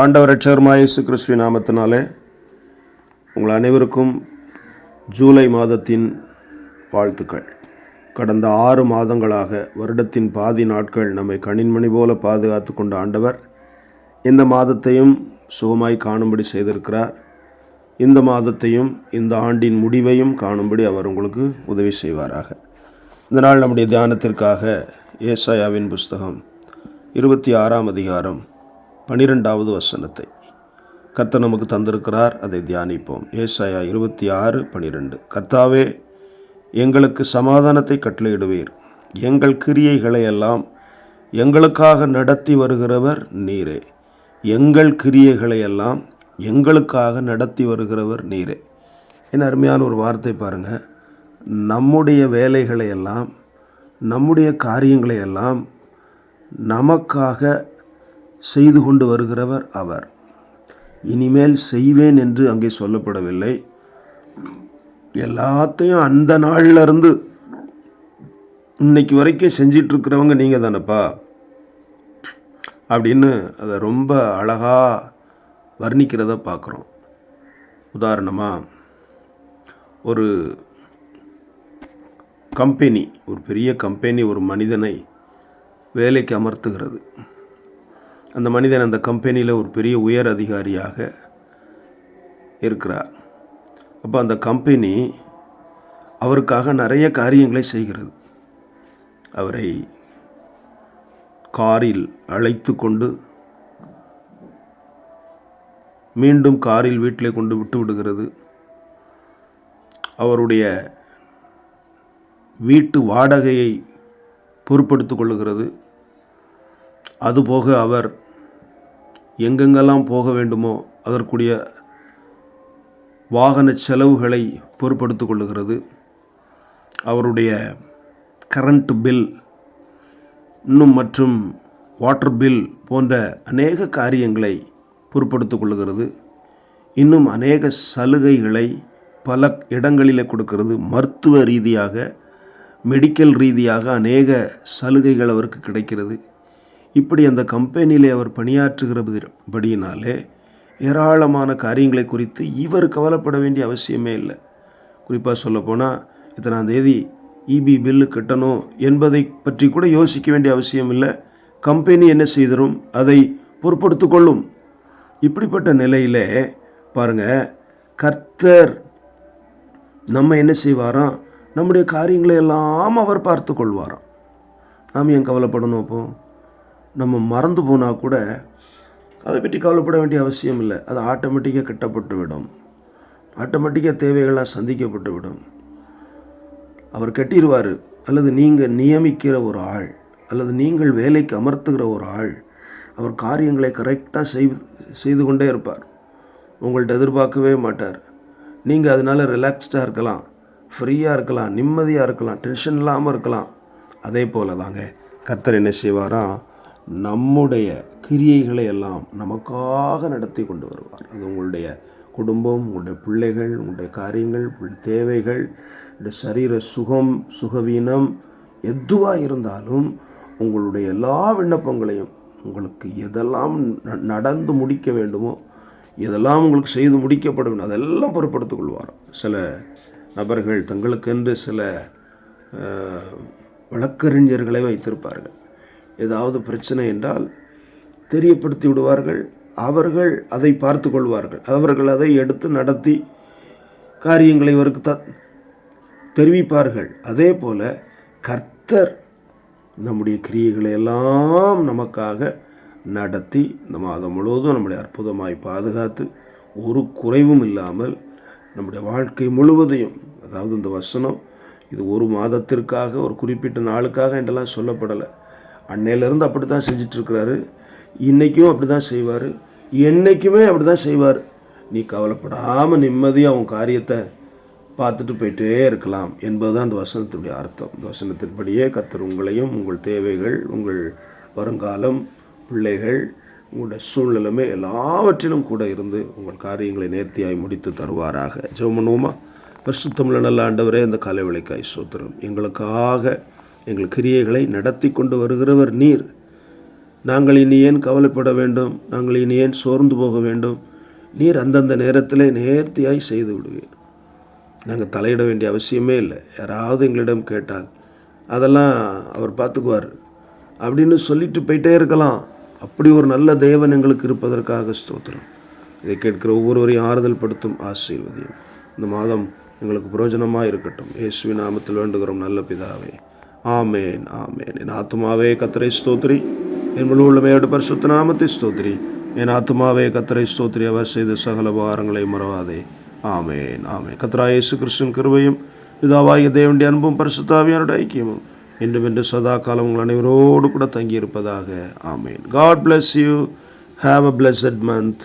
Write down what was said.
ஆண்டவர் ரட்சகர்மாயேசு கிறிஸ்துவ நாமத்தினாலே உங்கள் அனைவருக்கும் ஜூலை மாதத்தின் வாழ்த்துக்கள். கடந்த ஆறு மாதங்களாக வருடத்தின் பாதி நாட்கள் நம்மை கணின்மணி போல பாதுகாத்து கொண்ட ஆண்டவர் இந்த மாதத்தையும் சுகமாய் காணும்படி செய்திருக்கிறார். இந்த மாதத்தையும் இந்த ஆண்டின் முடிவையும் காணும்படி அவர் உங்களுக்கு உதவி செய்வாராக. இந்த நாள் நம்முடைய தியானத்திற்காக ஏசாயாவின் புஸ்தகம் இருபத்தி ஆறாம் அதிகாரம் பனிரெண்டாவது வசனத்தை. கர்த்தர் நமக்கு தந்திருக்கிறார் அதை தியானிப்போம். ஏசாயா இருபத்தி ஆறு பனிரெண்டு. கர்த்தாவே எங்களுக்கு சமாதானத்தை கட்டளையிடுவீர். எங்கள் கிரியைகளை எல்லாம் எங்களுக்காக நடத்தி வருகிறவர் நீரே. எங்கள் கிரியைகளை எல்லாம் எங்களுக்காக நடத்தி வருகிறவர் நீரே. என்ன அருமையான ஒரு வார்த்தை பாருங்கள் நம்முடைய வேலைகளை எல்லாம் நம்முடைய காரியங்களை எல்லாம் நமக்காக செய்து கொண்டு வருகிறவர் அவர். இனிமேல் செய்வேன் என்று அங்கே சொல்லப்படவில்லை. எல்லாத்தையும் அந்த நாள்ல இருந்து இன்னைக்கு வரைக்கும் செஞ்சிட்டு இருக்கிறவங்க நீங்கள் தானேப்பா? அப்படின்னு அதை ரொம்ப அழகாக வர்ணிக்கிறத பார்க்குறோம். உதாரணமாக ஒரு கம்பெனி ஒரு பெரிய கம்பெனி ஒரு மனிதனை வேலைக்கு அமர்த்துகிறது. அந்த மனிதன் அந்த கம்பெனியில் ஒரு பெரிய உயர் அதிகாரியாக இருக்கிறார். அப்போ அந்த கம்பெனி அவருக்காக நிறைய காரியங்களை செய்கிறது. அவரை காரில் அழைத்து கொண்டு மீண்டும் காரில் வீட்டிலே கொண்டு விட்டு விடுகிறது. அவருடைய வீட்டு வாடகையை பொறுப்படுத்திக் கொள்ளுகிறது. அதுபோக அவர் எங்கெங்கெல்லாம் போக வேண்டுமோ அதற்குரிய வாகன செலவுகளை பொறுப்படுத்திக் கொள்ளுகிறது. அவருடைய கரண்ட் பில் இன்னும் மற்றும் வாட்டர் பில் போன்ற அநேக காரியங்களை பொருட்படுத்து கொள்ளுகிறது. இன்னும் அநேக சலுகைகளை பல இடங்களில் கொடுக்கிறது. மருத்துவ ரீதியாக மெடிக்கல் ரீதியாக அநேக சலுகைகள் அவருக்கு கிடைக்கிறது. இப்படி அந்த கம்பெனியிலே அவர் பணியாற்றுகிறபடியினாலே ஏராளமான காரியங்களை குறித்து இவர் கவலைப்பட வேண்டிய அவசியமே இல்லை. குறிப்பாக சொல்லப்போனால் இத்தனாம் தேதி இபி பில்லு கட்டணும் என்பதை பற்றி கூட யோசிக்க வேண்டிய அவசியம் இல்லை. கம்பெனி என்ன செய்தரும் அதை பொறுப்படுத்து கொள்ளும். இப்படிப்பட்ட நிலையிலே பாருங்கள் கர்த்தர் நம்ம என்ன செய்வாராம்? நம்முடைய காரியங்களை எல்லாம் அவர் பார்த்து கொள்வாராம். நாம் ஏன் கவலைப்படணும் அப்போ? நம்ம மறந்து போனால் கூட அதை பற்றி கவலைப்பட வேண்டிய அவசியம் இல்லை. அது ஆட்டோமேட்டிக்காக கட்டப்பட்டு விடும். ஆட்டோமேட்டிக்காக தேவைகளாக சந்திக்கப்பட்டு விடும். அவர் கட்டிடுவார் அல்லது நீங்கள் நியமிக்கிற ஒரு ஆள் அல்லது நீங்கள் வேலைக்கு அமர்த்துகிற ஒரு ஆள் அவர் காரியங்களை கரெக்டாக செய் செய்து கொண்டே இருப்பார். உங்கள்கிட்ட எதிர்பார்க்கவே மாட்டார். நீங்கள் அதனால் ரிலாக்ஸ்டாக இருக்கலாம் ஃப்ரீயாக இருக்கலாம் நிம்மதியாக இருக்கலாம் டென்ஷன் இல்லாமல் இருக்கலாம். அதே போல் தாங்க கர்த்தர் என்ன செய்வாராம் நம்முடைய கிரியைகளை எல்லாம் நமக்காக நடத்தி கொண்டு வருவார். அது உங்களுடைய குடும்பம் உங்களுடைய பிள்ளைகள் உங்களுடைய காரியங்கள் தேவைகள் உங்களுடைய சரீர சுகம் சுகவீனம் எதுவாக இருந்தாலும் உங்களுடைய எல்லா விண்ணப்பங்களையும் உங்களுக்கு எதெல்லாம் நடந்து முடிக்க வேண்டுமோ எதெல்லாம் உங்களுக்கு செய்து முடிக்கப்பட வேண்டும் அதெல்லாம் பொருட்படுத்திக் கொள்வார். சில நபர்கள் தங்களுக்கென்று சில வழக்கறிஞர்களை வைத்திருப்பார்கள். ஏதாவது பிரச்சனை என்றால் தெரியப்படுத்தி விடுவார்கள். அவர்கள் அதை பார்த்து கொள்வார்கள். அவர்கள் அதை எடுத்து நடத்தி காரியங்களை இவருக்கு த தெரிவிப்பார்கள். அதே போல் கர்த்தர் நம்முடைய கிரியைகளை எல்லாம் நமக்காக நடத்தி இந்த மாதம் முழுவதும் நம்மளை அற்புதமாய் பாதுகாத்து ஒரு குறைவும் இல்லாமல் நம்முடைய வாழ்க்கை முழுவதையும் அதாவது இந்த வசனம் இது ஒரு மாதத்திற்காக ஒரு குறிப்பிட்ட நாளுக்காக என்றெல்லாம் சொல்லப்படலை. அன்னையிலேருந்து அப்படி தான் செஞ்சிட்ருக்கிறாரு. இன்றைக்கும் அப்படி தான் செய்வார். என்றைக்குமே அப்படி தான் செய்வார். நீ கவலைப்படாமல் நிம்மதியாக அவன் காரியத்தை பார்த்துட்டு போயிட்டே இருக்கலாம் என்பது தான் அந்த வசனத்தினுடைய அர்த்தம். இந்த வசனத்தின்படியே கத்தர் உங்களையும் உங்கள் தேவைகள் உங்கள் வருங்காலம் பிள்ளைகள் உங்களுடைய சூழ்நிலைமை எல்லாவற்றிலும் கூட இருந்து உங்கள் காரியங்களை நேர்த்தியாய் முடித்து தருவாராக. ஜெபமனுமா பரிசுத்தமுள்ள நல்ல ஆண்டவரே இந்த காலை விளைக்காய் சோத்திரம். எங்களுக்காக எங்கள் கிரியைகளை நடத்தி கொண்டு வருகிறவர் நீர். நாங்கள் இனி ஏன் கவலைப்பட வேண்டும்? நாங்கள் இனி ஏன் சோர்ந்து போக வேண்டும்? நீர் அந்தந்த நேரத்திலே நேர்த்தியாய் செய்து விடுவீர். நாங்கள் தலையிட வேண்டிய அவசியமே இல்லை. யாராவது எங்களிடம் கேட்டால் அதெல்லாம் அவர் பார்த்துக்குவார் அப்படின்னு சொல்லிட்டு போயிட்டே இருக்கலாம். அப்படி ஒரு நல்ல தேவன் எங்களுக்கு இருப்பதற்காக ஸ்தோத்திரம். இதை கேட்கிற ஒவ்வொருவரையும் ஆறுதல் படுத்தும் ஆசீர்வதியும். இந்த மாதம் எங்களுக்கு பிரயோஜனமாக இருக்கட்டும். இயேசுவின் நாமத்தில் வேண்டுகிறோம். நல்ல பிதாவே. ஆமேன் ஆமேன். என் ஆத்மாவே கத்திரை ஸ்தோத்ரி என் முழு உள்ளமையோட பரிசுத்த நாமத்தை ஸ்தோத்ரி என் ஆத்மாவே கத்திரை ஸ்தோத்ரி அவர் செய்த சகல உபகாரங்களை மறவாதே. ஆமேன் ஆமே கத்ரா இயேசு கிறிஸ்துவின் கிருபையும் பிதாவாகிய தேவனுடைய அன்பும் பரிசுத்தாவியானுடைய ஐக்கியமும் இன்றும் இன்று சதா காலம் உங்கள் அனைவரோடு கூட தங்கியிருப்பதாக. Amen. God bless you have a blessed month